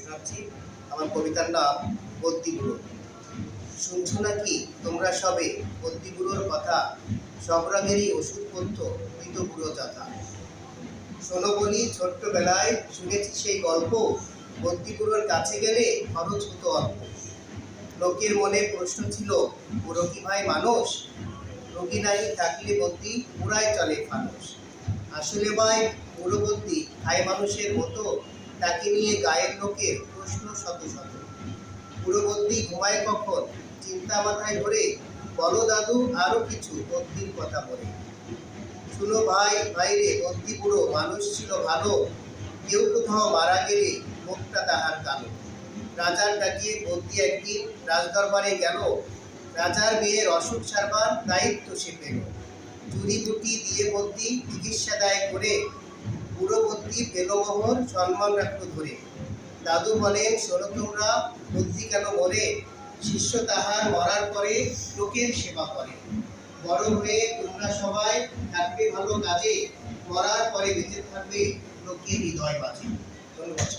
শোনাচ্ছি আমার কবিতার নাম শুনছো নাকি? তোমরা সবে কথা সব রঙেরই ওষুধ মৃত শোনো বলি, ছোট্টবেলায় শুনেছি সেই গল্প কাছে গেলে খরচ হতো অল্প। লোকের মনে প্রশ্ন ছিল কি ভাই মানুষ? রোগী নাই থাকলে বদ্যি পুরাই চলে মানুষ আসলে ভাই, বুড়ো ভাই মানুষের মতো তাকে নিয়ে গায়ের লোকের প্রশ্ন শত শত। বদ্যি ঘুমায় কখন? চিন্তা মাথায় ধরে বলো দাদু, আরও কিছু বদ্যির কথা বলে। শুনো ভাই ভাইরে বদ্যি বুড়ো, মানুষ ছিল ভালো। কেউ কোথাও মারা গেলে মুখটা তাহার কালো। রাজার ডাকিয়ে বদ্যি একদিন রাজদরবারে গেল। রাজার মেয়ের অসুখ সারবার দায়িত্ব সে পেল। চুরি বুটি দিয়ে বদ্যি চিকিৎসা দায় করে বুড়ো বদ্যি পেল মোহর সম্মান রাখল ধরে। দাদু বলেন, শোনো তোমরা, বুদ্ধি কেন মরে শিষ্য তাহার মরার পরে লোকের সেবা করে। বড় হয়ে তোমরা সবাই থাকবে ভালো কাজে, মরার পরে বেঁচে থাকবে লোকের হৃদয় বাজে ধন্যবাদ।